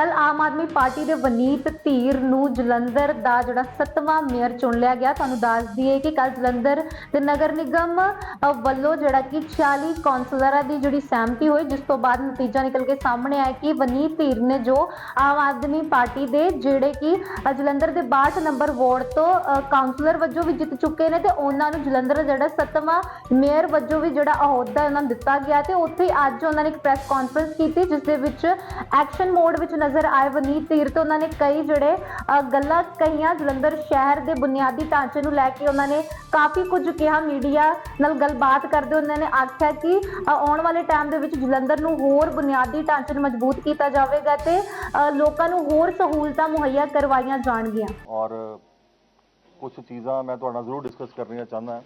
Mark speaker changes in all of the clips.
Speaker 1: ਕੱਲ ਆਮ ਆਦਮੀ ਪਾਰਟੀ ਦੇ ਵਨੀਤ ਧੀਰ ਨੂੰ ਜਲੰਧਰ ਦਾ ਜਿਹੜਾ ਸੱਤਵਾਂ ਮੇਅਰ ਚੁਣ ਲਿਆ ਗਿਆ। ਤੁਹਾਨੂੰ ਦੱਸ ਦਈਏ ਕਿ ਕੱਲ ਜਲੰਧਰ ਦੇ ਨਗਰ ਨਿਗਮ ਵੱਲੋਂ ਜਿਹੜਾ ਕਿ 40 ਕੌਂਸਲਰਾਂ ਦੀ ਜਿਹੜੀ ਸਹਿਮਤੀ ਹੋਈ ਜਿਸ ਤੋਂ ਬਾਅਦ ਨਤੀਜਾ ਨਿਕਲ ਕੇ ਸਾਹਮਣੇ ਆਇਆ ਕਿ ਵਨੀਤ ਧੀਰ ਨੇ ਜੋ ਆਮ ਆਦਮੀ ਪਾਰਟੀ ਦੇ ਜਿਹੜੇ ਕਿ ਜਲੰਧਰ ਦੇ 62 ਨੰਬਰ ਵਾਰਡ ਤੋਂ ਅ, ਕਾਉਂਸਲਰ ਵਜੋਂ ਵੀ ਜਿੱਤ ਚੁੱਕੇ ਨੇ ਤੇ ਉਹਨਾਂ ਨੂੰ ਜਲੰਧਰ ਜਿਹੜਾ ਸੱਤਵਾਂ ਮੇਅਰ ਵਜੋਂ ਵੀ ਜਿਹੜਾ ਅਹੁਦਾ ਉਹਨਾਂ ਨੂੰ ਦਿੱਤਾ ਗਿਆ ਤੇ ਉੱਥੇ ਅੱਜ ਉਹਨਾਂ ਨੇ ਇੱਕ ਪ੍ਰੈਸ ਕਾਨਫਰੰਸ ਕੀਤੀ ਜਿਸ ਦੇ ਵਿੱਚ ਐਕਸ਼ਨ ਮੋਡ ਵਿੱਚ ਨਜ਼ਰ ਆਏ ਵਨੀਤ ਧੀਰ ਤੇ ਉਹਨਾਂ ਨੇ ਕਈ ਜਿਹੜੇ ਅ, ਗੱਲਾਂ ਕਹੀਆਂ ਜਲੰਧਰ ਸ਼ਹਿਰ ਦੇ ਬੁਨਿਆਦੀ ਢਾਂਚੇ ਨੂੰ ਲੈ ਕੇ ਉਹਨਾਂ ਨੇ ਕਾਫੀ ਕੁਝ ਕਿਹਾ ਮੀਡੀਆ ਨਾਲ ਗੱਲਬਾਤ ਕਰਦੇ ਉਹਨਾਂ ਨੇ ਆਖਿਆ ਕਿ ਅ, ਆਉਣ ਵਾਲੇ ਟਾਈਮ ਦੇ ਵਿੱਚ ਜਲੰਧਰ ਨੂੰ ਹੋਰ ਬੁਨਿਆਦੀ ਢਾਂਚੇ ਨੂੰ ਮਜ਼ਬੂਤ ਕੀਤਾ ਜਾਵੇਗਾ ਤੇ ਅ, ਲੋਕਾਂ ਨੂੰ ਹੋਰ ਸਹੂਲਤਾਂ ਮੁਹੱਈਆ ਕਰਵਾਈਆਂ ਜਾਣਗੀਆਂ।
Speaker 2: ਔਰ ਕੁਝ ਚੀਜ਼ਾਂ ਮੈਂ ਤੁਹਾਡੇ ਨਾਲ ਜ਼ਰੂਰ ਡਿਸਕਸ ਕਰਨੀਆਂ ਚਾਹੁੰਦਾ ਹਾਂ।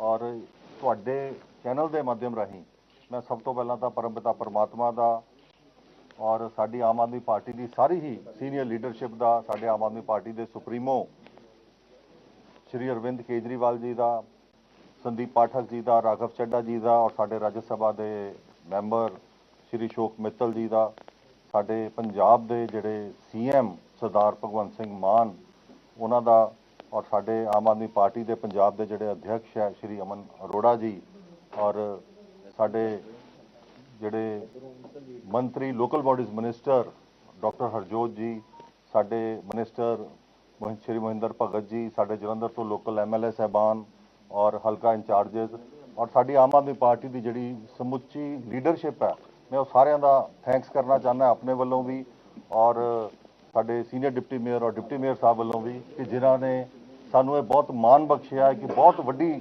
Speaker 2: ਔਰ ਤੁਹਾਡੇ ਚੈਨਲ ਦੇ ਮਾਧਿਅਮ ਰਾਹੀਂ ਮੈਂ ਸਭ ਤੋਂ ਪਹਿਲਾਂ ਤਾਂ ਪਰਮਪਿਤਾ ਪਰਮਾਤਮਾ ਦਾ ਔਰ ਸਾਡੀ ਆਮ ਆਦਮੀ ਪਾਰਟੀ ਦੀ ਸਾਰੀ ਹੀ ਸੀਨੀਅਰ ਲੀਡਰਸ਼ਿਪ ਦਾ ਸਾਡੇ ਆਮ ਆਦਮੀ ਪਾਰਟੀ ਦੇ ਸੁਪਰੀਮੋ ਸ਼੍ਰੀ ਅਰਵਿੰਦ ਕੇਜਰੀਵਾਲ ਜੀ ਦਾ, ਸੰਦੀਪ ਪਾਠਕ ਜੀ ਦਾ, ਰਾਘਵ ਚੱਡਾ ਜੀ ਦਾ ਔਰ ਸਾਡੇ ਰਾਜ ਸਭਾ ਦੇ ਮੈਂਬਰ ਸ਼੍ਰੀ ਸ਼ੋਕ ਮਿੱਤਲ ਜੀ ਦਾ, ਸਾਡੇ ਪੰਜਾਬ ਦੇ ਜਿਹੜੇ ਸੀਐਮ ਸਰਦਾਰ ਭਗਵੰਤ ਸਿੰਘ ਮਾਨ, ਉਹਨਾਂ ਦਾ ਔਰ ਸਾਡੇ ਆਮ ਆਦਮੀ ਪਾਰਟੀ ਦੇ ਪੰਜਾਬ ਦੇ ਜਿਹੜੇ ਅਧਿਕਸ਼ ਹੈ ਸ਼੍ਰੀ ਅਮਨ ਅਰੋੜਾ ਜੀ ਔਰ ਸਾਡੇ ਜਿਹੜੇ ਮੰਤਰੀ local bodies minister doctor Harjot ji, ਸਾਡੇ ਮਿਨਿਸਟਰ ਮੋਹਿੰ, ਸ਼੍ਰੀ ਮਹਿੰਦਰ ਭਗਤ ਜੀ, ਸਾਡੇ ਜਲੰਧਰ ਤੋਂ ਲੋਕਲ ਐਮਐਲਏ ਸਹਿਬਾਨ ਔਰ ਹਲਕਾ ਇੰਚਾਰਜਸ ਔਰ ਸਾਡੀ ਆਮ ਆਦਮੀ ਪਾਰਟੀ ਦੀ ਜਿਹੜੀ ਸਮੁੱਚੀ ਲੀਡਰਸ਼ਿਪ ਹੈ, ਮੈਂ ਉਹ ਸਾਰਿਆਂ ਦਾ ਥੈਂਕਸ ਕਰਨਾ ਚਾਹੁੰਦਾ, ਆਪਣੇ ਵੱਲੋਂ ਵੀ ਔਰ ਸਾਡੇ ਸੀਨੀਅਰ ਡਿਪਟੀ ਮੇਅਰ ਔਰ ਡਿਪਟੀ ਮੇਅਰ ਸਾਹਿਬ ਵੱਲੋਂ ਵੀ ਕਿ ਜਿਨ੍ਹਾਂ ਨੇ ਸਾਨੂੰ ਇਹ ਬਹੁਤ ਮਾਣ ਬਖਸ਼ਿਆ ਕਿ ਬਹੁਤ ਵੱਡੀ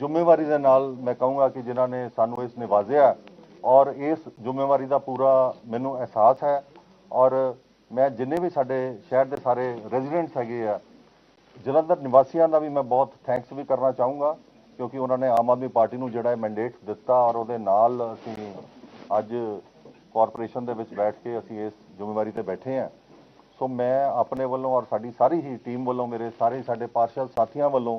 Speaker 2: ਜ਼ਿੰਮੇਵਾਰੀ ਦੇ ਨਾਲ ਮੈਂ ਕਹੂੰਗਾ ਕਿ ਜਿਨ੍ਹਾਂ ਨੇ ਸਾਨੂੰ ਇਸ ਨਿਵਾਜ਼ਿਆ ਔਰ ਇਸ ਜ਼ਿੰਮੇਵਾਰੀ ਦਾ ਪੂਰਾ ਮੈਨੂੰ ਅਹਿਸਾਸ ਹੈ ਔਰ ਮੈਂ ਜਿੰਨੇ ਵੀ ਸਾਡੇ ਸ਼ਹਿਰ ਦੇ ਸਾਰੇ ਰੈਜ਼ੀਡੈਂਟਸ ਹੈਗੇ ਆ, ਜਲੰਧਰ ਨਿਵਾਸੀਆਂ ਦਾ ਵੀ ਮੈਂ ਬਹੁਤ ਥੈਂਕਸ ਵੀ ਕਰਨਾ ਚਾਹੂੰਗਾ ਕਿਉਂਕਿ ਉਹਨਾਂ ਨੇ ਆਮ ਆਦਮੀ ਪਾਰਟੀ ਨੂੰ ਜਿਹੜਾ ਮੈਂਡੇਟ ਦਿੱਤਾ ਔਰ ਉਹਦੇ ਨਾਲ ਅਸੀਂ ਅੱਜ ਕਾਰਪੋਰੇਸ਼ਨ ਦੇ ਵਿੱਚ ਬੈਠ ਕੇ ਅਸੀਂ ਇਸ ਜ਼ਿੰਮੇਵਾਰੀ ਤੇ ਬੈਠੇ ਹਾਂ। ਸੋ ਮੈਂ ਆਪਣੇ ਵੱਲੋਂ ਔਰ ਸਾਡੀ ਸਾਰੀ ਹੀ ਟੀਮ ਵੱਲੋਂ, ਮੇਰੇ ਸਾਰੇ ਸਾਡੇ ਪਾਰਸ਼ਲ ਸਾਥੀਆਂ ਵੱਲੋਂ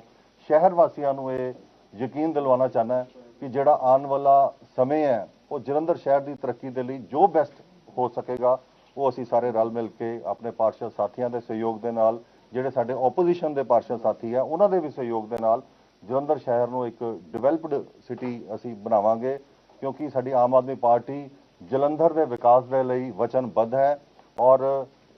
Speaker 2: ਸ਼ਹਿਰ ਵਾਸੀਆਂ ਨੂੰ ਇਹ ਯਕੀਨ ਦਿਲਵਾਉਣਾ ਚਾਹੁੰਦਾ ਕਿ ਜਿਹੜਾ ਆਉਣ ਵਾਲਾ ਸਮੇਂ ਹੈ, ਉਹ ਜਲੰਧਰ ਸ਼ਹਿਰ ਦੀ ਤਰੱਕੀ ਦੇ ਲਈ ਜੋ ਬੈਸਟ ਹੋ ਸਕੇਗਾ, ਉਹ ਅਸੀਂ ਸਾਰੇ ਰਲ ਮਿਲ ਕੇ ਆਪਣੇ ਪਾਰਸ਼ਲ ਸਾਥੀਆਂ ਦੇ ਸਹਿਯੋਗ ਦੇ ਨਾਲ, ਜਿਹੜੇ ਸਾਡੇ ਆਪੋਜੀਸ਼ਨ ਦੇ ਪਾਰਸ਼ਲ ਸਾਥੀ ਆ ਉਹਨਾਂ ਦੇ ਵੀ ਸਹਿਯੋਗ ਦੇ ਨਾਲ ਜਲੰਧਰ ਸ਼ਹਿਰ ਨੂੰ ਇੱਕ ਡਿਵੈਲਪਡ ਸਿਟੀ ਅਸੀਂ ਬਣਾਵਾਂਗੇ, ਕਿਉਂਕਿ ਸਾਡੀ ਆਮ ਆਦਮੀ ਪਾਰਟੀ ਜਲੰਧਰ ਦੇ ਵਿਕਾਸ ਦੇ ਲਈ ਵਚਨਬੱਧ ਹੈ ਔਰ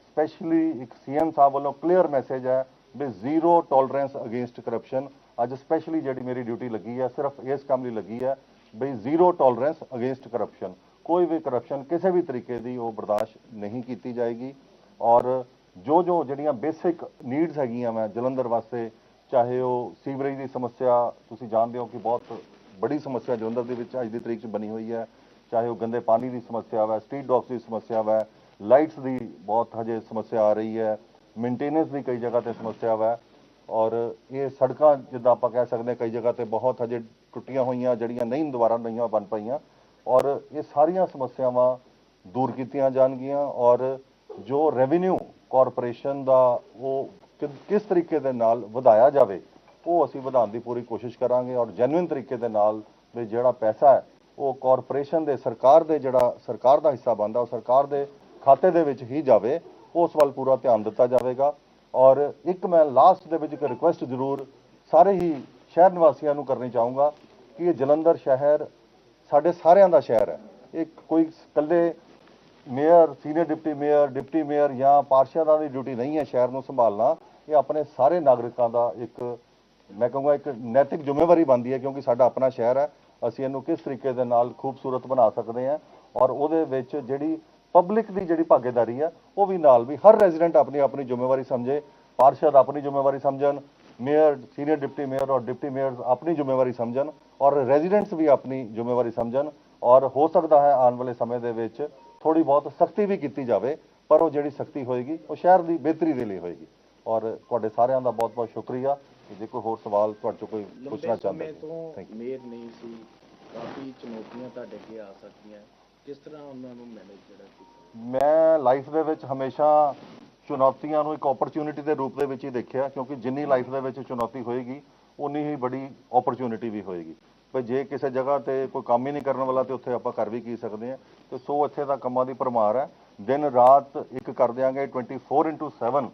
Speaker 2: ਸਪੈਸ਼ਲੀ ਇੱਕ ਸੀਐਮ ਸਾਹਿਬ ਵੱਲੋਂ ਕਲੀਅਰ ਮੈਸੇਜ ਹੈ ਵੀ ਜ਼ੀਰੋ ਟੋਲਰੈਂਸ ਅਗੇਂਸਟ ਕਰਪਸ਼ਨ ਅੱਜ ਸਪੈਸ਼ਲੀ ਜਿਹੜੀ ਮੇਰੀ ਡਿਊਟੀ ਲੱਗੀ ਹੈ ਸਿਰਫ ਇਸ ਕੰਮ ਲਈ ਲੱਗੀ ਹੈ ਬਈ ਜ਼ੀਰੋ ਟੋਲਰੈਂਸ ਅਗੇਂਸਟ ਕਰਪਸ਼ਨ ਕੋਈ ਵੀ ਕਰਪਸ਼ਨ ਕਿਸੇ ਵੀ ਤਰੀਕੇ ਦੀ ਉਹ ਬਰਦਾਸ਼ਤ ਨਹੀਂ ਕੀਤੀ ਜਾਏਗੀ। ਔਰ ਜੋ ਜੋ ਜਿਹੜੀਆਂ ਬੇਸਿਕ ਨੀਡਸ ਹੈਗੀਆਂ ਮੈਂ ਜਲੰਧਰ ਵਾਸਤੇ, ਚਾਹੇ ਉਹ ਸੀਵਰੇਜ ਦੀ ਸਮੱਸਿਆ, ਤੁਸੀਂ ਜਾਣਦੇ ਹੋ ਕਿ ਬਹੁਤ ਬੜੀ ਸਮੱਸਿਆ ਜਲੰਧਰ ਦੇ ਵਿੱਚ ਅੱਜ ਦੀ ਤਰੀਕ 'ਚ ਬਣੀ ਹੋਈ ਹੈ। ਚਾਹੇ ਉਹ ਗੰਦੇ ਪਾਣੀ ਦੀ ਸਮੱਸਿਆ ਵਾ ਸਟਰੀਟ ਡੌਗਸ ਦੀ ਸਮੱਸਿਆ ਵਾ ਲਾਈਟਸ ਦੀ ਬਹੁਤ ਹਜੇ ਸਮੱਸਿਆ ਆ ਰਹੀ ਹੈ। ਮੇਨਟੇਨੈਂਸ ਦੀ ਕਈ ਜਗ੍ਹਾ ਤੇ ਸਮੱਸਿਆ ਵਾ। ਔਰ ਇਹ ਸੜਕਾਂ ਜਿੱਦਾਂ ਆਪਾਂ ਕਹਿ ਸਕਦੇ ਹਾਂ ਕਈ ਜਗ੍ਹਾ ਤੇ ਬਹੁਤ ਹਜੇ ਟੁੱਟੀਆਂ ਹੋਈਆਂ, ਜਿਹੜੀਆਂ ਨਹੀਂ ਦੁਬਾਰਾ ਨਹੀਂ ਬਣ ਪਈਆਂ। ਔਰ ਇਹ ਸਾਰੀਆਂ ਸਮੱਸਿਆਵਾਂ ਦੂਰ ਕੀਤੀਆਂ ਜਾਣਗੀਆਂ ਔਰ ਜੋ ਰੈਵਨਿਊ ਕਾਰਪੋਰੇਸ਼ਨ ਦਾ ਉਹ ਕਿ- ਕਿਸ ਤਰੀਕੇ ਦੇ ਨਾਲ ਵਧਾਇਆ ਜਾਵੇ, ਉਹ ਅਸੀਂ ਵਧਾਉਣ ਦੀ ਪੂਰੀ ਕੋਸ਼ਿਸ਼ ਕਰਾਂਗੇ ਔਰ ਜੈਨੂਇਨ ਤਰੀਕੇ ਦੇ ਨਾਲ ਵੀ ਜਿਹੜਾ ਪੈਸਾ ਹੈ, ਉਹ ਕਾਰਪੋਰੇਸ਼ਨ ਦੇ ਸਰਕਾਰ ਦੇ ਜਿਹੜਾ ਸਰਕਾਰ ਦਾ ਹਿੱਸਾ ਬਣਦਾ, ਉਹ ਸਰਕਾਰ ਦੇ ਖਾਤੇ ਦੇ ਵਿੱਚ ਹੀ ਜਾਵੇ। ਉਸ ਵੱਲ ਪੂਰਾ ਧਿਆਨ ਦਿੱਤਾ ਜਾਵੇਗਾ। ਔਰ ਇੱਕ ਮੈਂ ਲਾਸਟ ਦੇ ਵਿੱਚ ਇੱਕ ਰਿਕੁਐਸਟ ਜ਼ਰੂਰ ਸਾਰੇ ਹੀ ਸ਼ਹਿਰ ਨਿਵਾਸੀਆਂ ਨੂੰ ਕਰਨੀ ਚਾਹੂੰਗਾ ਕਿ ਇਹ ਜਲੰਧਰ ਸ਼ਹਿਰ ਸਾਡੇ ਸਾਰਿਆਂ ਦਾ ਸ਼ਹਿਰ ਹੈ। ਇਹ ਕੋਈ ਇਕੱਲੇ mayor senior deputy mayor deputy mayor ਜਾਂ ਪਾਰਸ਼ਦਾਂ ਦੀ ਡਿਊਟੀ ਨਹੀਂ ਹੈ ਸ਼ਹਿਰ ਨੂੰ ਸੰਭਾਲਣਾ। ਇਹ ਆਪਣੇ ਸਾਰੇ ਨਾਗਰਿਕਾਂ ਦਾ ਇੱਕ ਮੈਂ ਕਹੂੰਗਾ ਇੱਕ ਨੈਤਿਕ ਜ਼ਿੰਮੇਵਾਰੀ ਬਣਦੀ ਹੈ ਕਿਉਂਕਿ ਸਾਡਾ ਆਪਣਾ ਸ਼ਹਿਰ ਹੈ। ਅਸੀਂ ਇਹਨੂੰ ਕਿਸ ਤਰੀਕੇ ਦੇ ਨਾਲ ਖੂਬਸੂਰਤ ਬਣਾ ਸਕਦੇ ਹਾਂ ਔਰ ਉਹਦੇ ਵਿੱਚ ਜਿਹੜੀ ਪਬਲਿਕ ਦੀ ਜਿਹੜੀ ਭਾਗੀਦਾਰੀ ਹੈ ਉਹ ਵੀ ਨਾਲ ਵੀ ਹਰ ਰੈਜ਼ੀਡੈਂਟ ਆਪਣੀ ਆਪਣੀ ਜ਼ਿੰਮੇਵਾਰੀ ਸਮਝੇ ਪਾਰਸ਼ਦ ਆਪਣੀ ਜ਼ਿੰਮੇਵਾਰੀ ਸਮਝਣ ਮੇਅਰ ਸੀਨੀਅਰ ਡਿਪਟੀ ਮੇਅਰ ਔਰ ਡਿਪਟੀ ਮੇਅਰ ਆਪਣੀ ਜ਼ਿੰਮੇਵਾਰੀ ਸਮਝਣ ਔਰ ਰੈਜ਼ੀਡੈਂਟਸ ਵੀ ਆਪਣੀ ਜ਼ਿੰਮੇਵਾਰੀ ਸਮਝਣ ਔਰ ਹੋ ਸਕਦਾ ਹੈ ਆਉਣ ਵਾਲੇ ਸਮੇਂ ਦੇ ਵਿੱਚ ਥੋੜੀ ਬਹੁਤ ਸਖਤੀ ਵੀ ਕੀਤੀ ਜਾਵੇ ਪਰ ਉਹ ਜਿਹੜੀ ਸਖਤੀ ਹੋਏਗੀ ਉਹ ਸ਼ਹਿਰ ਦੀ ਬਿਹਤਰੀ ਦੇ ਲਈ ਹੋਏਗੀ। ਔਰ ਤੁਹਾਡੇ ਸਾਰਿਆਂ ਦਾ ਬਹੁਤ ਬਹੁਤ ਸ਼ੁਕਰੀਆ ਜੇ ਕੋਈ ਹੋਰ ਸਵਾਲ ਤੁਹਾਡੇ ਚੋਂ ਕੋਈ ਪੁੱਛਣਾ ਚਾਹੁੰਦੇ
Speaker 3: ਤੋਂ
Speaker 2: ਥੈਂਕ ਯੂ
Speaker 3: ਮੇਅਰ ਨਹੀਂ ਸੀ ਕਾਫੀ ਚੁਣੌਤੀਆਂ ਤੁਹਾਡੇ ਅੱਗੇ ਆ ਸਕਦੀਆਂ। ਕਿਸ ਤਰ੍ਹਾਂ ਉਹਨਾਂ ਨੂੰ ਮੈਨੇਜ ਜਿਹੜਾ ਕੀਤਾ
Speaker 2: ਮੈਂ ਲਾਈਫ ਦੇ ਵਿੱਚ ਹਮੇਸ਼ਾ ਚੁਣੌਤੀਆਂ ਨੂੰ ਇੱਕ ਓਪਰਚੁਨਿਟੀ ਦੇ ਰੂਪ ਦੇ ਵਿੱਚ ਹੀ ਦੇਖਿਆ ਕਿਉਂਕਿ ਜਿੰਨੀ ਲਾਈਫ ਦੇ ਵਿੱਚ ਚੁਣੌਤੀ ਹੋਏਗੀ ਉਨੀ ਹੀ ਬੜੀ ਓਪਰਚੁਨਿਟੀ ਵੀ ਹੋਏਗੀ। ਪਰ ਜੇ ਕਿਸੇ ਜਗ੍ਹਾ ਤੇ ਕੋਈ ਕੰਮ ਹੀ ਨਹੀਂ ਕਰਨ ਵਾਲਾ ਤੇ ਉੱਥੇ ਆਪਾਂ ਕਰ ਵੀ ਕੀ ਸਕਦੇ ਆ ਤੇ ਸੋ ਇੱਥੇ ਦਾ ਕੰਮਾਂ ਦੀ ਪਰਮਾਰ ਹੈ। ਦਿਨ ਰਾਤ ਇੱਕ ਕਰ ਦਿਆਂਗੇ 24/7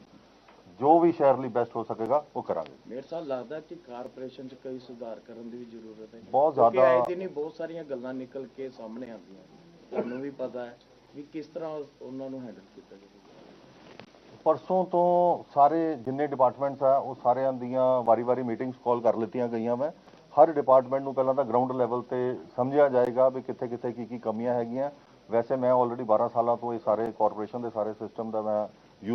Speaker 2: ਜੋ ਵੀ ਸ਼ਹਿਰ ਲਈ ਬੈਸਟ ਹੋ ਸਕੇਗਾ ਉਹ ਕਰਾਂਗੇ।
Speaker 3: ਮੇਰੇ ਸਾਲ ਲੱਗਦਾ ਕਿ ਕਾਰਪੋਰੇਸ਼ਨ 'ਚ ਕਈ ਸੁਧਾਰ ਕਰਨ ਦੀ ਵੀ ਜ਼ਰੂਰਤ ਹੈ।
Speaker 2: ਬਹੁਤ ਜ਼ਿਆਦਾ
Speaker 3: ਆਏ ਦਿਨ ਬਹੁਤ ਸਾਰੀਆਂ ਗੱਲਾਂ ਨਿਕਲ ਕੇ ਸਾਹਮਣੇ ਆਉਂਦੀਆਂ ਤੁਹਾਨੂੰ ਵੀ ਪਤਾ ਹੈ ਵੀ ਕਿਸ ਤਰ੍ਹਾਂ ਉਹਨਾਂ ਨੂੰ ਹੈਂਡਲ ਕੀਤਾ ਜਾਵੇ
Speaker 2: ਪਰਸੋਂ ਤੋਂ ਸਾਰੇ ਜਿੰਨੇ ਡਿਪਾਰਟਮੈਂਟਸ ਆ, ਉਹ ਸਾਰਿਆਂ ਦੀਆਂ ਵਾਰੀ-ਵਾਰੀ ਮੀਟਿੰਗਸ ਕਾਲ ਕਰ ਲਿੱਤੀਆਂ ਗਈਆਂ ਮੈਂ ਹਰ ਡਿਪਾਰਟਮੈਂਟ ਨੂੰ ਪਹਿਲਾਂ ਤਾਂ ਗਰਾਊਂਡ ਲੈਵਲ ਤੇ ਸਮਝਿਆ ਜਾਏਗਾ ਵੀ ਕਿੱਥੇ-ਕਿੱਥੇ ਕੀ ਕੀ ਕਮੀਆਂ ਹੈਗੀਆਂ। ਵੈਸੇ ਮੈਂ ਆਲਰੇਡੀ 12 ਸਾਲਾਂ ਤੋਂ ਇਹ ਸਾਰੇ ਕਾਰਪੋਰੇਸ਼ਨ ਦੇ ਸਾਰੇ ਸਿਸਟਮ ਦਾ ਮੈਂ